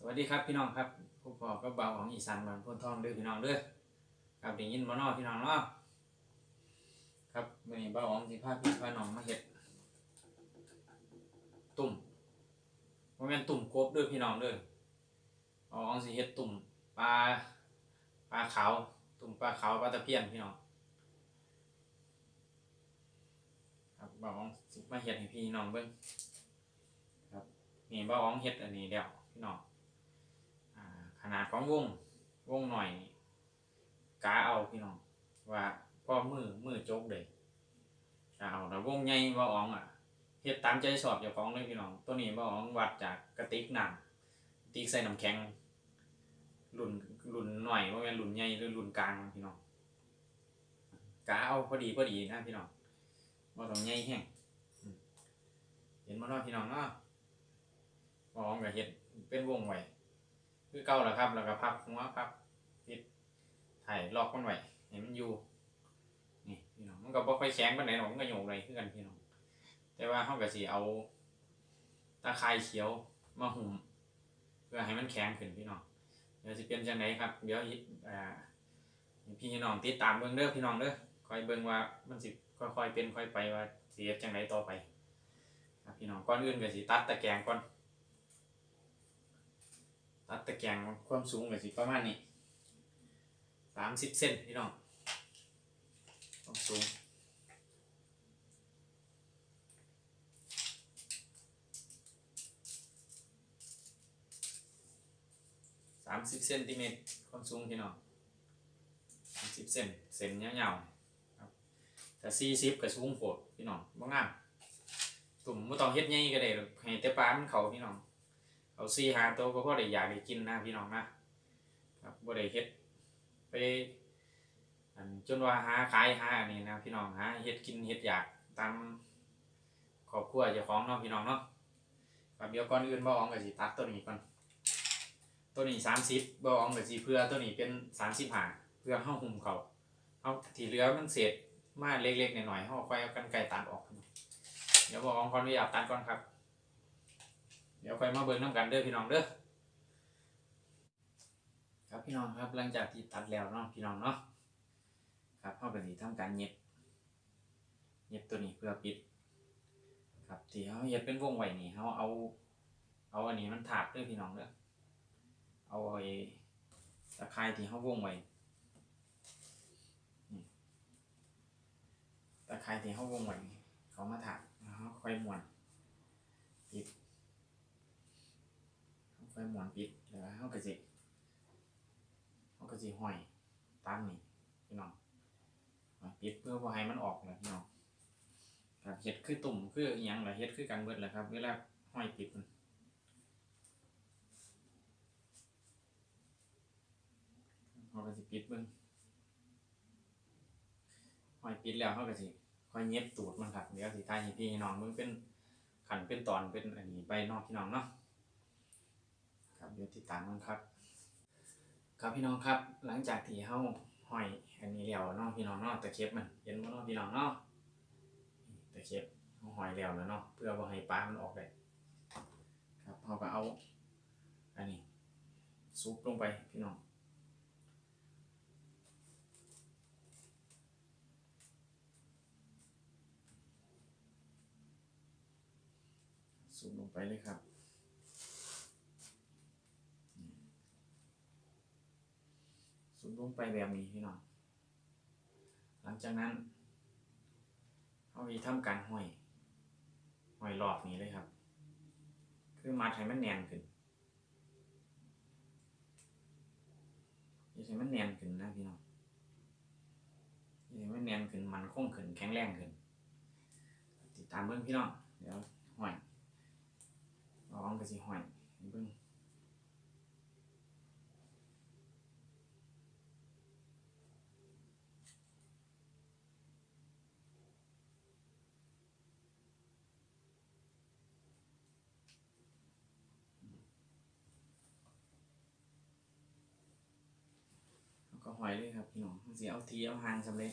สวัสดีครับพี่น้องครับผู้พอก็เบาของอีสานบ้านพ้นทองด้อพี่น้องเด้อครับได้ยินบ่เนอพี่น้องเนาะครับมีเบาของสิพาพี่พาน้องมาเฮ็ดตุ่มบ่แม่นตุ่มกบด้อพี่น้องเด้อเบาของสิเฮ็ดตุ่มปลาปลาขาวตุ่มปลาขาวปลาตะเพียนพี่น้องครับเบาของสิมาเฮ็ดให้พี่น้องเบิ่งครับนี่เบาของเฮ็ดอันนี้แล้วพี่น้อง ของวงวงหน่อยกาเอาพี่น้องว่าพ่อมือมือโจกเลยกาเอาแต่วงใหญ่บ่อ๋องอะเฮ็ดตามใจสอบเจ้าของเลยพี่น้อง ตัวนี้บ่อ๋องวัดจากกระติกน้ำติกใส่น้ำแข็งรุ่นรุ่นหน่อยว่าแม่นรุ่นใหญ่หรือรุ่นกลางพี่น้องกาเอาพอดีพอดีนะพี่น้องบ่ต้องใหญ่แห้งเห็นบ่เนาะพี่น้องเนาะบ่อ๋องก็เฮ็ดเป็นวงไว้ คือเก่าแหละครับ แล้วก็พับหัวพับติดถ่ายล็อกมันไว้ให้มันอยู่นี่พี่น้องมันก็บ่ค่อยแข็งปานใดหรอกมันก็โยกเลยคือกันพี่น้องแต่ว่าเฮาก็สิเอาตะไคร้เขียวมาหุ้มเพื่อให้มันแข็งขึ้นพี่น้องเดี๋ยวสิเป็นจังไดครับ เดี๋ยวอ่าพี่น้องติดตามเบิ่งเด้อพี่น้องเด้อคอยเบิ่งว่ามันสิค่อยๆเป็นค่อยไปว่าสิเฮ็ดจังไดต่อไปครับพี่น้องก่อนอื่นก็สิตัดตะแกรงก่อน ตัดตะแกรงความสูงก็สิประมาณนี้สามสิบเซนพี่น้องความสูงสามสิบเซนติเมตรความสูงพี่น้องสามสิบเซนเซนยาๆครับแต่สี่สิบก็สูงโผดพี่น้องบ่งามตุ่มไม่ต้องเฮ็ดใหญ่ก็ได้หรอกให้แต่ปลามันเขาพี่น้อง เอาซีหาตัวก็พอได้อยากได้กินนะพี่น้องนะครับบ่ได้เฮ็ดไปอันจนว่าหาขายหาอันนี้นะพี่น้องหาเฮ็ดกินเฮ็ดอยากตามครอบครัวเจ้าของเนาะพี่น้องเนาะครับเดี๋ยวก่อนอื่นบ่อองก็สิตัดตัวนี้ก่อนตัวนี้30บ่อองก็สิเพื่อตัวนี้เป็น35เพื่อเฮาหุ้มเขาเอาที่เหลือมันเศษมาเล็กๆหน่อยๆเฮาค่อยเอากรรไกรตัดออก เดี๋ยวบ่อองขออนุญาตตัดก่อนครับ เดี๋ยวค่อยมาเบิ่งน้ำกันเด้อพี่น้องเด้อครับพี่น้องครับหลังจากที่ตัดแล้วเนาะพี่น้องเนาะครับเฮาก็สิทำการเย็บเย็บตัวนี้เพื่อปิด ครับที่เฮาเย็บเป็นวงไว้นี่เฮาเอา เอาอันนี้มันถากเด้อพี่น้องเด้อเอาไอ้ตะไคร้ที่เฮาวงไว้ตะไคร้ที่เฮาวงไว้เขามาถากแล้วเฮาค่อยม้วน ไฟหมอนปิดแล้วเฮาก็สิเฮาก็สิห้อยตามนี่พี่น้องปิดเพื่อบ่ให้มันออกนะพี่น้องครับเฮ็ดคือตุ่มคืออีหยังล่ะเฮ็ดคือกันเบิดแหละครับเวลาห้อยปิดมันเฮาก็สิปิดเบิ่งห้อยปิดแล้วเฮาก็สิค่อยเย็บตูดมันครับเดี๋ยวสิทายให้พี่น้องเบิ่งเป็นขันเป็นตอนเป็นอันนี้ไปนอกพี่น้องเนาะ ครับเดี๋ยวติดตามกันครับ ครับพี่น้องครับหลังจากที่เฮาห้อยอันนี้แล้วเนาะพี่น้องเนาะตะเข็บมันเห็นบ่เนาะพี่น้องเนาะตะเข็บเฮาห้อยแล้วแล้วเนาะเพื่อบ่ให้ปลามันออกได้ครับเฮาก็เอาอันนี้ซุปลงไปพี่น้องซุปลงไปเลยครับ สูบ ลงไปแบบนี้พี่น้องหลังจากนั้นเขามีทำการห้อยห้อยรอบนี้เลยครับ คือมัดให้มันแน่นขึ้นอย่าให้มันแน่นขึ้นนะพี่น้องอย่าให้มันแน่นขึ้นมันคงขึ้นแข็งแรงขึ้น ติดตามเบิ้องพี่น้องเดี๋ยวห้อยลองก็สิห้อยเบิ้อง หอยด้วยครับพี่น้องมันสีเอาทีเอาหางสำเร็จ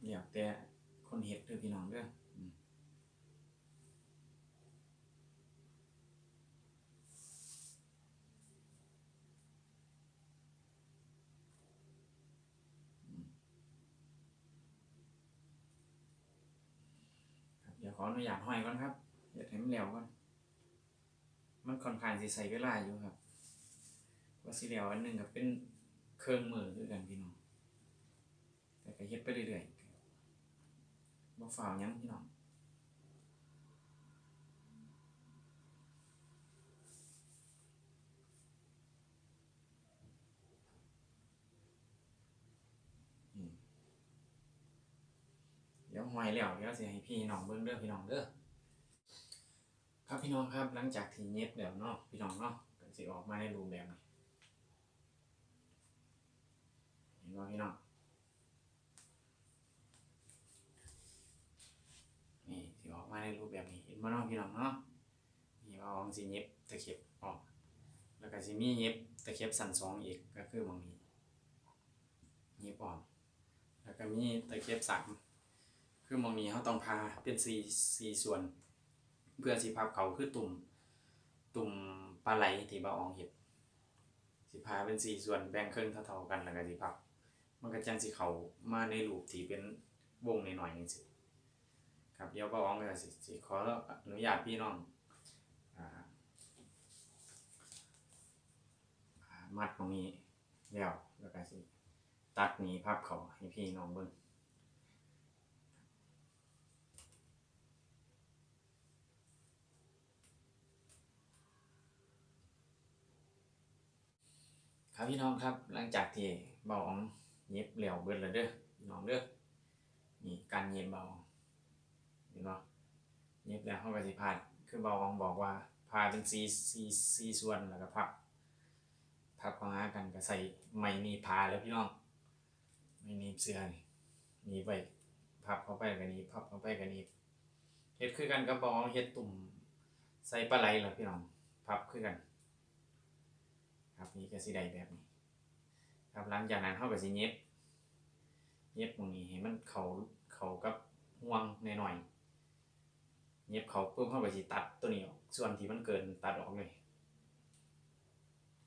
เดี๋ยวแต่คนเห็ดด้วยพี่น้องเด้อขออนุญาตห้อยก่อนครับ อย่าให้มันแล้วก่อน มันค่อนข้างสิใส่เวลาอยู่ครับ ว่าสิแล้วอันหนึงก็เป็นเครื่องมือคือกันพี่น้อง แต่ก็เฮ็ดไปเรื่อยๆบ่ฝ่าวยังพี่น้องเดี๋ยวห้อยแล้วเดี๋ยวสิให้พี่น้องเบิ่งเด้อพี่น้องเด้อครับพี่น้องครับหลังจากที่เย็บแล้วเนาะพี่น้องเนาะก็สิออกมาในรูปแบบนี้เห็นบ่พี่น้องนี่สิออกมาในรูปแบบนี้เห็นบ่เนาะพี่น้องเนาะนี่ว่าอองสิเย็บตะเข็บออกแล้วก็สิมีเย็บตะเข็บสันสองอีกก็คือมองนี้เย็บออกแล้วก็มีตะเข็บสามคือมองนี้เขาต้องพาเป็นสี่สี่ส่วน เพื่อสิพับเขาคือตุ่มตุ่มปลาไหลที่บาอองเห็ดสิพาเป็นสี่ส่วนแบ่งครึ่งเท่าๆกันแล้วก็สิพับ มันก็จังสิเขามาในรูปที่เป็นวงในหน่อยๆจังซี่ครับเดี๋ยวบาอองก็สิสิขออนุญาตพี่น้องอ่าอ่ามัดตรงนี้แล้วแล้วก็สิตัดนี้พับเขาให้พี่น้องเบิ่งครับพี่น้องครับหลังจากที่เบาออง เย็บเหลวเบิดแล้วเด้อน้องเด้อนี่การเย็บเบาเห็นบ่เย็บแล้วเฮาก็สิพาดคือเบาอองบอกว่าพาเป็นสีสีสีส่วนแล้วก็พับพับเข้าหากันก็ใส่ไม้หนีบพาแล้วพี่น้องไม้หนีเสื้อนี่นีบไว้พับเข้าไปก็หนีบพับเข้าไปก็หนีบเฮ็ดคือกันกับเบาเฮ็ดตุ่มใส่ปลาไหลล่ะพี่น้องพับคือกันครับนี่ก็สิได้แบบนี้ ครับหลังจากนั้นเขาก็สิเย็บเย็บตรงนี้ให้มันเขาเขากับห่วงหน่อยๆเย็บเขาปุ๊บเขาก็สิตัดตัวนี้ออกส่วนที่มันเกินตัดออกเลย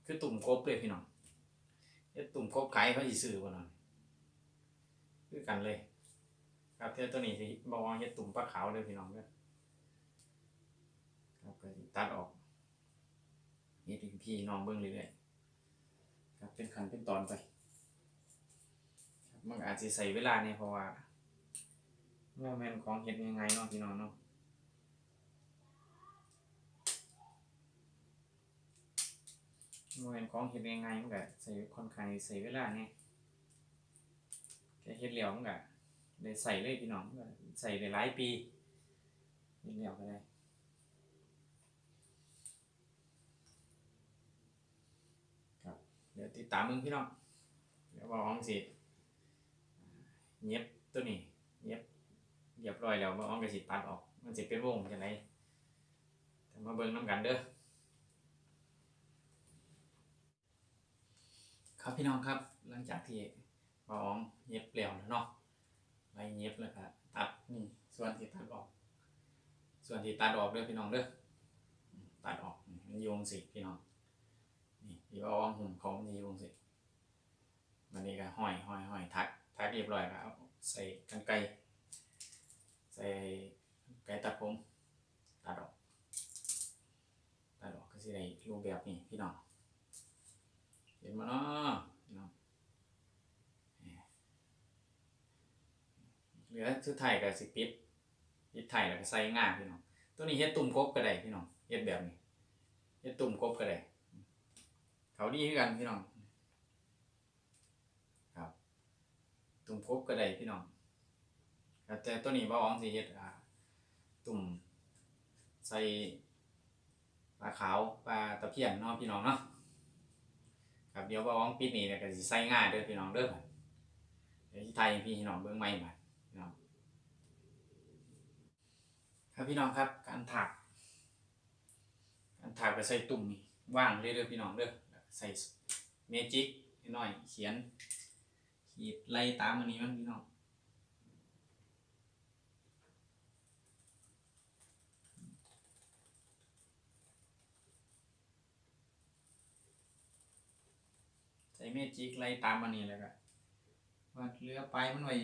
คือตุ่มกบเลยพี่น้องเฮ็ดตุ่มกบขายเขาสิซื้อบ่น้องคือกันเลย ครับเท่าตัวนี้สิบอกว่าเฮ็ดตุ่มปลาขาวเลยพี่น้องเด้อครับก็ตัดออกเฮ็ดให้พี่น้องเบิ่งเรื่อยๆ ครับเป็นขั้นเป็นตอนไปครับมันอาจจะใส่เวลาเนี่ยเพราะว่าเมื่อแมนของเห็ดยังไงเนาะพี่น้องเนาะเมื่อแมนของเห็ดยังไงมันก็ใส่ค่อนข้างใส่เวลาเนี่ยแค่เห็ดเหลียวมันก็ได้ใส่เลยพี่น้องมันใส่ได้หลายปีเห็ดเหลียวก็ได้ เดี๋ยวติดตามมึงพี่น้องเดี๋ยวบอกของสิเย็บตัวนี้เย็บเรียบร้อยแล้วบอกของก็สิตัดออก มันสิเป็นวงจังไดแต่มาเบิ่งน้ำกันเด้อครับพี่น้องครับหลังจากที่บอกของเย็บเปลี่ยวแล้วเนาะไล่เย็บแล้วก็ตัดนี่ส่วนที่ตัดออก ส่วนที่ตัดออกเด้อพี่น้องเด้อตัดออกมันโยงสิพี่น้อง นี่ที่ว่าว่างหุ่มเขานี่วงสิวันนี้ก็ห้อยห้อยห้อยทัก ทักเรียบร้อยแล้วใส่กันไกใส่ไกรตัดผมตัดออกตัดออกก็สิได้รูปแบบนี้พี่น้องเห็นมาเนาะพี่น้องเหลือสุดท้ายก็สิปิดปิดไทยแล้วก็ใส่ง่าพี่น้องตัวนี้เฮ็ดตุ่มกบก็ได้พี่น้องเฮ็ดแบบนี้เฮ็ดตุ่มกบก็ได้ เขาดีคือกันพี่น้อง ครับตุ่มครบก็ได้พี่น้องแต่ตัวนี้บ่าอ๋องสิเฮ็ดตุ่มใส่ปลาขาวปลาตะเพียนเนาะพี่น้องเนาะครับเดี๋ยวบ่าอ๋องปิดนี่เนี่ยก็สิใส่ง่ายเด้อพี่น้องเด้อเดี๋ยวสิไทยพี่น้องเบิ่งใหม่มาพี่น้องครับพี่น้องครับการถักการถักไปใส่ตุ่มนี่ว่างเลยเด้อพี่น้องเด้อ ใส่เมจิกหน่อยเขียนขีดไล่ตามอันนี้มันพี่น้องใส่เมจิกไล่ตามอันนี้เลยก็วาดเรือไปมันหน่อย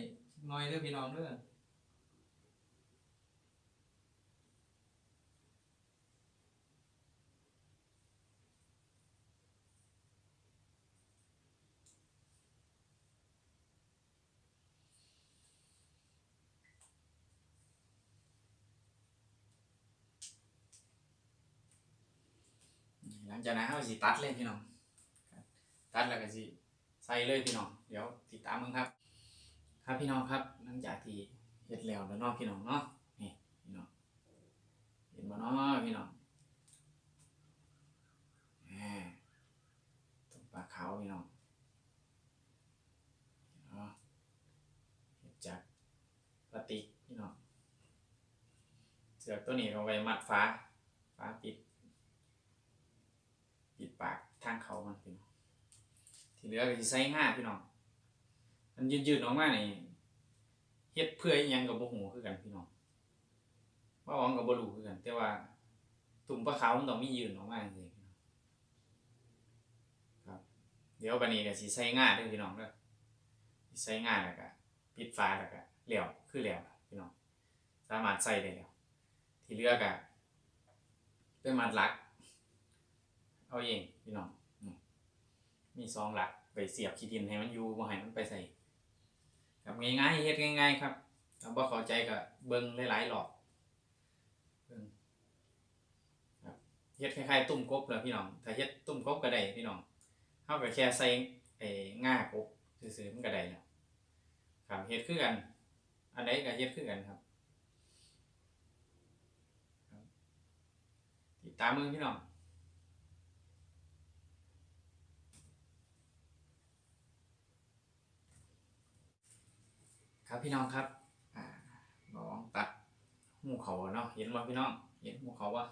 น้อยเด้อพี่น้องเด้อ หลังจากนั้นเราสิตัดเลยพี่น้องตัดแล้วก็สิใส่เลยพี่น้องเดี๋ยวติดตามมึงครับ ครับพี่น้องครับหลังจากที่เฮ็ดแล้วแล้วนาะพี่น้องเนาะนี่พี่น้องเห็นบ่เนาะพี่น้องแหมต้มปลาขาวพี่น้องเนาะเฮ็ดจากพลาสติกพี่น้องเสือกตัวนี้เอาไว้มัดฟ้าฟ้าปิด ปิดปากทางเขามันพี่น้องที่เหลือก็สิใส่ง่าพี่น้องมันยืดๆออกมานี่เฮ็ดเพื่อยังกับบ่ฮู้คือกันพี่น้องว่าหวังกับบ่รู้คือกัน แต่ว่าตุ่มปลาขาวมันต้องมียืนออกมาจังซี่พี่น้องครับ เดี๋ยวบัดนี้ก็สิใส่ง่าด้อพี่น้องเด้อสิใส่ง่าแล้วก็ปิดฝาแล้วก็แล้วคือแล้วพี่น้องสามารถใส่ได้แล้วที่เหลือก็เป็นมัดหลัก เอาเองพี่น้องมีซองหลักไปเสียบขี้ดินให้มันอยู่บ่ให้มันไปใส่ครับง่ายๆเฮ็ดง่าย ๆ ครับถ้าบ่เข้าใจก็เบิ่งหลายๆรอบเบิ่งครับเฮ็ดคล้ายๆตุ่มกบแหล้วพี่น้องถ้าเฮ็ดตุ่มกบก็ได้พี่น้องเฮาก็แค่ใส่ไอ้ง่ากบซื่อๆมันก็ได้แล้วครับเฮ็ดคือกัน อันใดก็เฮ็ดคือกันครับครับติดตามมือพี่น้อง ครับพี่น้องครับอ่าลองตัดหูเขาเนาะเห็นว่พี่น้องเห็นหูเขาว่า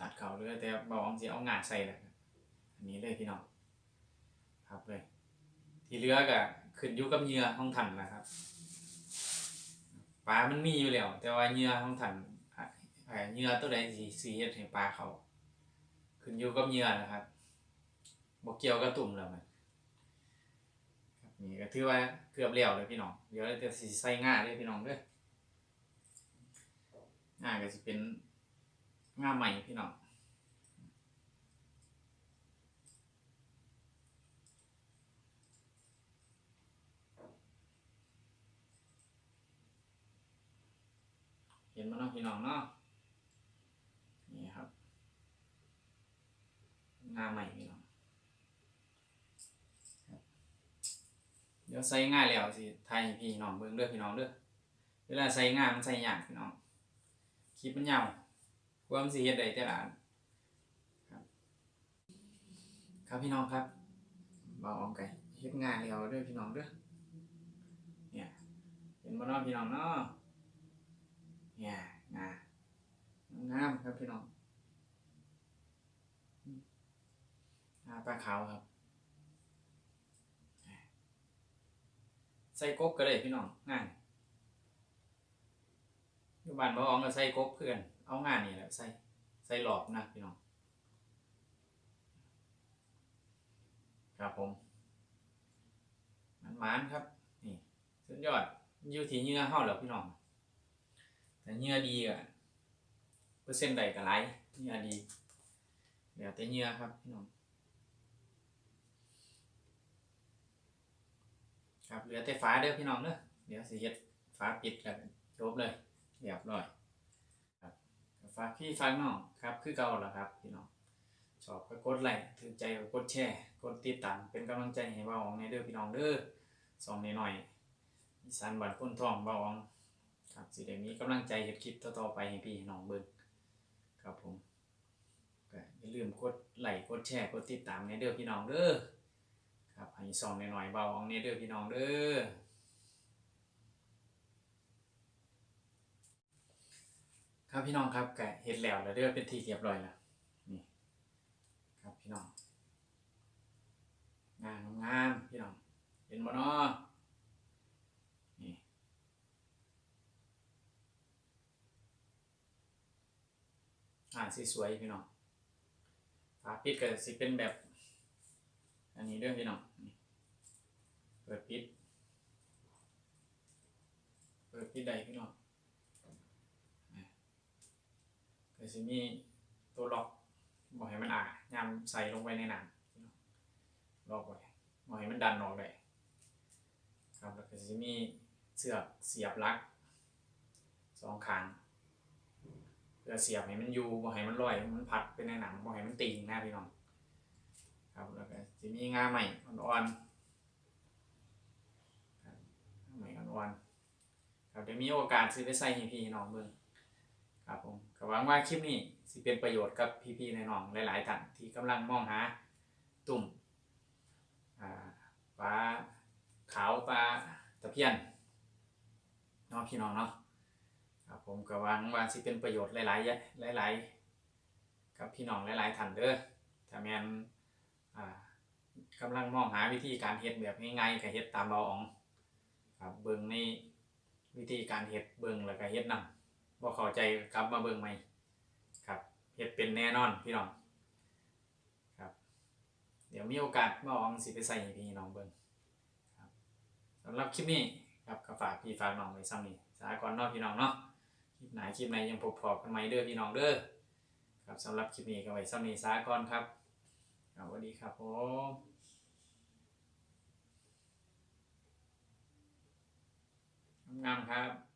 ตัดเขาเลยแต่บองสิเอางาใส่แหละอันนี้เลยพี่น้องครับเลยที่เหลือก็ขึ้นอยู่กับเหยื่อของถันนะครับปลามันมีอยู่แล้วแต่ว่าเหยื่อของถันอะอ่าเหยื่อตัวใดสิสิเฮ็ดให้ปลาเขา ขึ้นอยู่กับเหยื่อนะครับบ่เกี่ยวกับตุ่มแล้วมัน นี่ก็ถือว่าเกือบแล้วเลยพี่น้อง เดี๋ยวเราจะสิใส่ง่าเลยพี่น้องเด้อง่าก็สิเป็นง่าใหม่พี่น้องเห็นมั้เนาะพี่น้องเนาะนี่ครับง่าใหม่ ดี๋ยวใส่ง่ายแล้วสิไทยพี่น้องเบิ่งเด้อพี่น้องเด้อเวลาใส่ง่ายมันใส่ยากพี่น้องคลิปมันยาวกว่ามันสิเฮ็ดได้แต่ละครับ ครับพี่น้องครับเบาออมไก่เฮ็ดง่ายแล้วเด้อพี่น้องเด้อเนี่ยเห็นบ่เนาะพี่น้องเนาะเนี่ยงางามครับพี่น้องอ่าปลาขาวครับ ใส่กบก็ได้พี่น้องง่ายอยู่บ้านบ่อองก็ใส่กบเพื่อน เอางานนี่แหละใส่ใส่หลอกนะพี่น้อง ครับผมมันหมานครับ นี่สุดยอดอยู่ที่เหงื่อเฮาแล้วพี่น้อง แต่เหงื่อดีอะเปอร์เซ็นต์ใดก็หลายเหงื่อดีเดี๋ยวแต่เหงื่อครับพี่น้อง ครับเหลือแต่ฟ้าเด้อพี่น้องเด้อเดี๋ยวสิเฮ็ดฟ้าปิดแล้วจบเลยเรียบร้อยครับฝากพี่ฝากน้องครับ คือเก่าแล้วครับพี่น้องชอบก็กดไลค์ถือใจก็กดแชร์กดติดตามเป็นกำลังใจให้บ่าวองในเด้อพี่น้องเด้อสองน้อยอีสานบ้านคนทองบ่าวองครับสิได้มีกำลังใจเฮ็ดคลิปต่อๆไปให้พี่น้องเบิ่งครับผมอย่าลืมกดไลค์กดแชร์กดติดตามในเด้อพี่น้องเด้อ ครับให้ซองหน่อยๆเบาของนี้เด้อพี่น้องเด้อครับพี่น้องครับแกเห็ดแล้วแล้วเด้อเป็นที่เรียบร้อยแล้วนี่ครับพี่น้องงามงามพี่น้องเห็นบ่เนาะนี่อ่าสีสวยพี่น้องฝาปิดก็สิเป็นแบบ อันนี้เรื่องพี่น้องเปิดปิด เปิดปิดใดพี่น้องก็จะมีตัวล็อกบอกให้มันอ่ายามใส่ลงไปในหนังพี่น้องล็อกไว้บอกให้มันดันออกได้ครับแล้วก็จะมีเสือกเสียบลักสองข้างเพื่อเสียบให้มันอยู่บ่ให้มันลอยมันพัดไปในหนังบ่ให้มันติงนะพี่น้อง ครับแล้วก็จะมีงาใหม่อ่อนๆครับงาใหม่อ่อนๆครับเดี๋ยวมีโอกาสสิไปใส่ให้พี่น้องเบิ่งครับผมก็หวังว่าคลิปนี้สิเป็นประโยชน์กับพี่ๆน้องหลายๆท่านที่กำลังมองหาตุ่มปลาขาวปลาตะเพียนเนาะพี่น้องเนาะครับผมก็หวังว่าสิเป็นประโยชน์หลายๆหลายๆกับพี่น้องหลายๆท่านเด้อถ้าแม่น กำลังมองหาวิธีการเฮ็ดแบบง่ายๆก็เฮ็ดตามเบาอ๋องครับเบิ่งในวิธีการเฮ็ดเบิ่งแล้วก็เฮ็ดนำบ่เข้าใจกลับมาเบิ่งใหม่ครับเฮ็ดเป็นแน่นอนพี่น้องครับ เดี๋ยวมีโอกาสเบาอ๋องสิไปใส่ให้พี่น้องเบิ่งครับสำหรับคลิปนี้ครับก็ฝากพี่ฝากน้องไว้ซ้ำนี้สาก่อนเนาะพี่น้องเนาะคลิปไหนคลิปไหนยังพบพอกันไหมเด้อพี่น้องเด้อครับสำหรับคลิปนี้ก็ไว้ซ้ำนี้ซาก่อนครับ ครับสวัสดีครับผมงามครับ